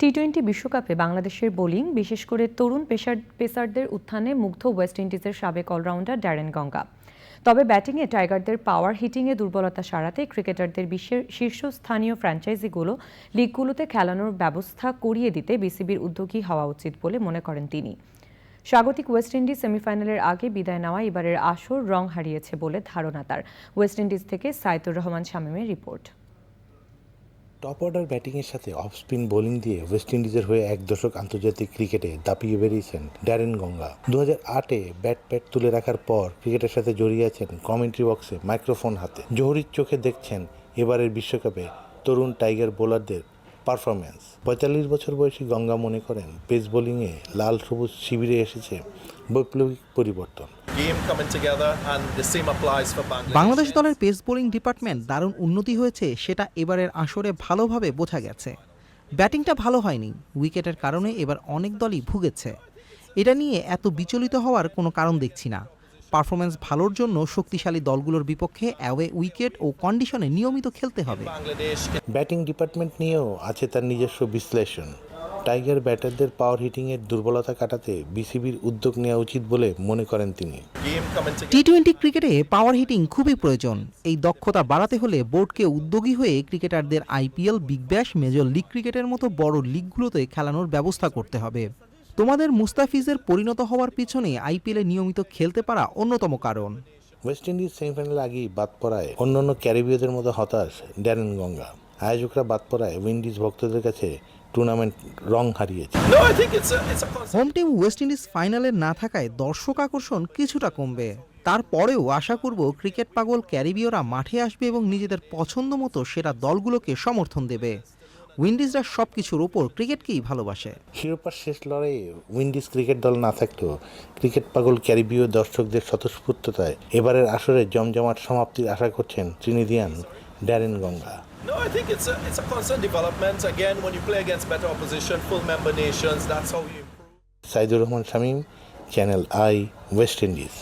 T twenty বিশ্বকাপে বাংলাদেশের bowling, বিশেষ করে তরুণ পেসার পেসারদের উত্থানে মুগ্ধ ওয়েস্ট ইন্ডিজের সাবেক অলরাউন্ডার ড্যারেন গঙ্গা। তবে ব্যাটিংয়ে টাইগারদের পাওয়ার, হিটিংয়ে দুর্বলতা সারাতে ক্রিকেটারদের বিশ্বের শীর্ষস্থানীয় ফ্র্যাঞ্চাইজিগুলো, লিগগুলোতে খেলানোর ব্যবস্থা করিয়ে দিতে বিসিবির উদ্যোগী হওয়া উচিত বলে মনে করেন তিনি। স্বাগতিক ওয়েস্ট ইন্ডিজ সেমিফাইনালের আগে বিদায় নেওয়া এবারের আসর রং হারিয়েছে বলে ধারণা তার। ওয়েস্ট ইন্ডিজ থেকে সাইতুর রহমান শামীমের রিপোর্ট। টপ অর্ডার ব্যাটিংয়ের সাথে অফ স্পিন বোলিং দিয়ে ওয়েস্ট ইন্ডিজের হয়ে এক দশক আন্তর্জাতিক ক্রিকেটে দাপিয়ে বেরিয়েছেন ড্যারেন গঙ্গা দু হাজার আটে ব্যাট প্যাট তুলে রাখার পর ক্রিকেটের সাথে জড়িয়ে আছেন কমেন্ট্রি বক্সে মাইক্রোফোন হাতে। জহরির চোখে দেখছেন এবারের বিশ্বকাপে তরুণ টাইগার বোলারদের পারফরম্যান্স পঁয়তাল্লিশ বছর বয়সী গঙ্গা মনে করেন পেস বোলিংয়ে লাল সবুজ শিবিরে এসেছে বৈপ্লবিক পরিবর্তন। Game coming together and the same applies for Bangladesh. Bangladesh দলের পেস বোলিং ডিপার্টমেন্ট দারুণ উন্নতি হয়েছে সেটা এবারের আসরে ভালোভাবে বোঝা গেছে। ব্যাটিংটা ভালো হয়নি উইকেটের কারণে এবার অনেক দলই ভুগেছে। এটা নিয়ে এত বিচলিত হওয়ার কোনো কারণ দেখছি না। পারফরমেন্স ভালোর জন্য শক্তিশালী দলগুলোর বিপক্ষে অ্যাওয়ে উইকেট ও কন্ডিশনে নিয়মিত খেলতে হবে। ব্যাটিং ডিপার্টমেন্ট নিয়েও আছে তার নিজস্ব বিশ্লেষণ। টাইগার ব্যাটারদের পাওয়ার হিটিংয়ের দুর্বলতা কাটাতে বিসিবির উদ্যোগ নেওয়া উচিত বলে মনে করেন তিনি। টি টোয়েন্টি ক্রিকেটে পাওয়ার হিটিং খুবই প্রয়োজন। এই দক্ষতা বাড়াতে হলে বোর্ডকে উদ্যোগী হয়ে ক্রিকেটারদের IPL Big Bash Major League ক্রিকেটের মতো বড় লিগগুলোতে খেলানোর ব্যবস্থা করতে হবে। তোমাদের মুস্তাফিজের পরিণত হওয়ার পিছনে আইপিএলে নিয়মিত খেলতে পারা অন্যতম কারণ। ওয়েস্ট ইন্ডিজ সেমিফাইনাল আগেই বাদ পড়ায় অন্যান্য ক্যারিবীয়দের মতো হতাশ ড্যারেন গঙ্গা। আয়োজকরা বাদ পড়ায় উইন্ডিজ ভক্তদের কাছে টুর্নামেন্ট রং হারিয়েছে. হোম টিম ওয়েস্ট ইন্ডিজ ফাইনালে না থাকায় দর্শক আকর্ষণ কিছুটা কমবে। তারপরেও আশা করব ক্রিকেট পাগল ক্যারিবীয়রা মাঠে আসবে এবং নিজেদের পছন্দ মতো সেরা দলগুলোকে সমর্থন দেবে। উইন্ডিজরা সব কিছুর ওপর ক্রিকেটকেই ভালোবাসে। শিরোপার শেষ লড়াইয়ে উইন্ডিজ ক্রিকেট দল না থাকলেও ক্রিকেট পাগল ক্যারিবীয় দর্শকদের স্বতঃস্ফূর্ততায় এবারের আসরে জমজমাট সমাপ্তির আশা করছেন ত্রিনিদিয়ান Darren Ganga No, I think it's a it's a constant development. Again, when you play against better opposition, full member nations, that's how you improve. Saidur Rahman Shamim channel I West Indies